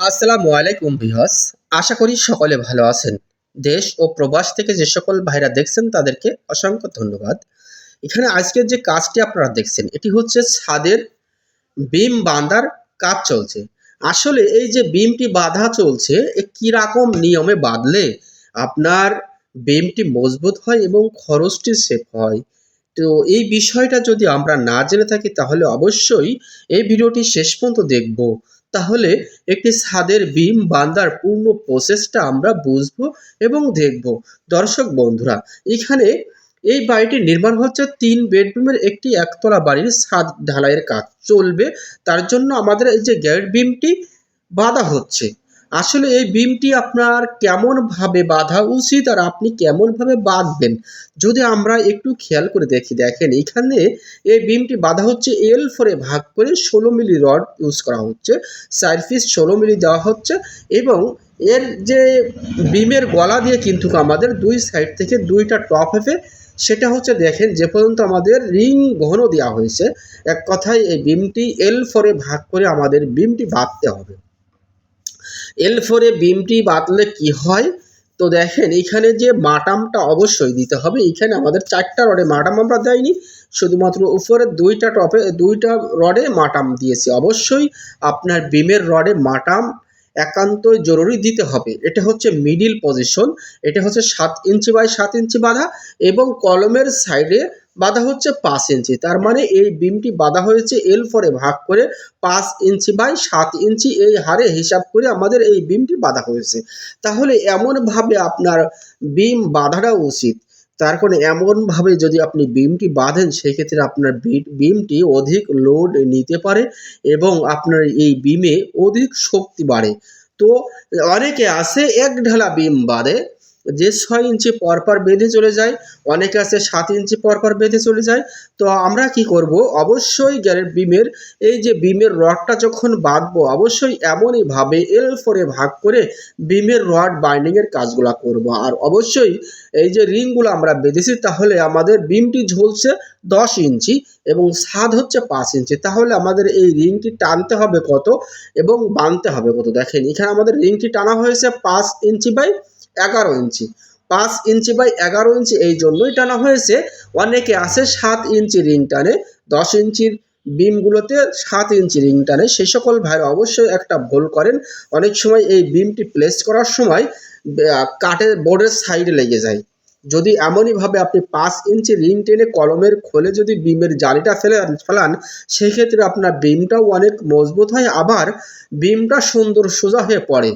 আসসালামু আলাইকুম ভিহস আশা করি সকলে ভালো আছেন। দেশ ও প্রবাস থেকে যে সকল ভাইরা দেখছেন তাদেরকে অসংখ্য ধন্যবাদ। এখানে আজকের যে কাজটি আপনারা দেখছেন, এটি হচ্ছে ছাদের বিম বাঁধার কাজ চলছে। আসলে এই যে বিমটি বাঁধা চলছে, এ কীরকম নিয়মে বাঁধলে আপনার বিমটি মজবুত হয় এবং খরচটি সেফ হয়? তো এই বিষয়টা যদি আমরা না জেনে থাকি, তাহলে অবশ্যই এই ভিডিওটি শেষ পর্যন্ত দেখব। তাহলে একটি ছাদের বিম বান্দার পূর্ণ প্রসেসটা আমরা বুঝব এবং দেখব। দর্শক বন্ধুরা, এখানে এই বাড়িটি নির্মাণ হচ্ছে তিন বেডরুমের একটি একতলা বাড়ির ছাদ ঢালাইয়ের কাজ চলবে। তার জন্য আমাদের এই যে গ্যারেট বিমটি বাঁধা হচ্ছে। আসলে এই বিমটি আপনার কেমনভাবে বাঁধা উচিত আর আপনি কেমনভাবে বাঁধবেন? যদি আমরা একটু খেয়াল করে দেখি, দেখেন এখানে এই বিমটি বাঁধা হচ্ছে এল ফোরে ভাগ করে ষোলো মিলি রড ইউজ করা হচ্ছে, চার ষোলো মিলি দেওয়া হচ্ছে এবং এর যে বিমের গলা দিয়ে কিন্তু আমাদের দুই সাইড থেকে দুইটা টপ হেফে সেটা হচ্ছে দেখেন যে পর্যন্ত আমাদের রিং ঘন দেওয়া হয়েছে, এক কথায় এই বিমটি এল ফোরে ভাগ করে আমাদের বিমটি বাঁধতে হবে। এল ফোরে বিমটি বাঁধলে কি হয়? তো দেখেন এইখানে যে মাটামটা অবশ্যই দিতে হবে। এইখানে আমাদের চারটা রডে মাটাম আমরা দেয়নি। শুধুমাত্র উপরে দুইটা টপে, দুইটা রডে মাটাম দিয়েছি। অবশ্যই আপনার বিমের রডে মাটাম একান্তই জরুরি দিতে হবে। এটা হচ্ছে মিডিল পজিশন এটা হচ্ছে সাত ইঞ্চি বাই সাত ইঞ্চি বাঁধা এবং কলমের সাইডে বাঁধা হচ্ছে পাঁচ ইঞ্চি। তার মানে এই বিমটি বাঁধা হয়েছে এল ফরে ভাগ করে পাঁচ ইঞ্চি বাই সাত ইঞ্চি এই হারে হিসাব করে আমাদের এই বিমটি বাঁধা হয়েছে। তাহলে এমনভাবে আপনার বিম বাঁধাটা উচিত। তার কারণে এমনভাবে যদি আপনি বিমটি বাঁধেন, সেক্ষেত্রে আপনার বিমটি অধিক লোড নিতে পারে এবং আপনার এই বিমে অধিক শক্তি বাড়ে। তো অনেকে আছে এক ঢালা বিম বাঁধে যে ছয় ইঞ্চি পরপর বেঁধে চলে যায়, অনেকে আছে সাত ইঞ্চি পরপর বেঁধে চলে যায়। তো আমরা কি করব? অবশ্যই গ্যারেট বিমের, এই যে বিমের রডটা যখন বাঁধবো, অবশ্যই এমনইভাবে এল ফোরে ভাগ করে বিমের রড বাইন্ডিংয়ের কাজগুলো করব। আর অবশ্যই এই যে রিংগুলো আমরা বেঁধেছি, তাহলে আমাদের বিমটি ঝুলছে দশ ইঞ্চি এবং ছাদ হচ্ছে পাঁচ ইঞ্চি। তাহলে আমাদের এই রিংটি টানতে হবে কত এবং বাঁধতে হবে কত? দেখেন, এখানে আমাদের রিংটি টানা হয়েছে পাঁচ ইঞ্চি বাই এগারো ইঞ্চি। পাঁচ ইঞ্চি বাই এগারো ইঞ্চি এই জন্যই টানা হয়েছে। অনেকে আছে সাত ইঞ্চি রিং টানে, দশ ইঞ্চির বিমগুলোতে সাত ইঞ্চি রিং টানে। সেই সকল ভাইরা অবশ্যই একটা ভুল করেন। অনেক সময় এই বিমটি প্লেস করার সময় কাঠের বোর্ডের সাইডে লেগে যায়। যদি এমনইভাবে আপনি পাঁচ ইঞ্চি রিং টেনে কলমের খোলে যদি বিমের জালিটা ফেলে, ফেলান, সেক্ষেত্রে আপনার বিমটাও অনেক মজবুত হয়। আবার বিমটা সুন্দর সোজা হয়ে পড়ে।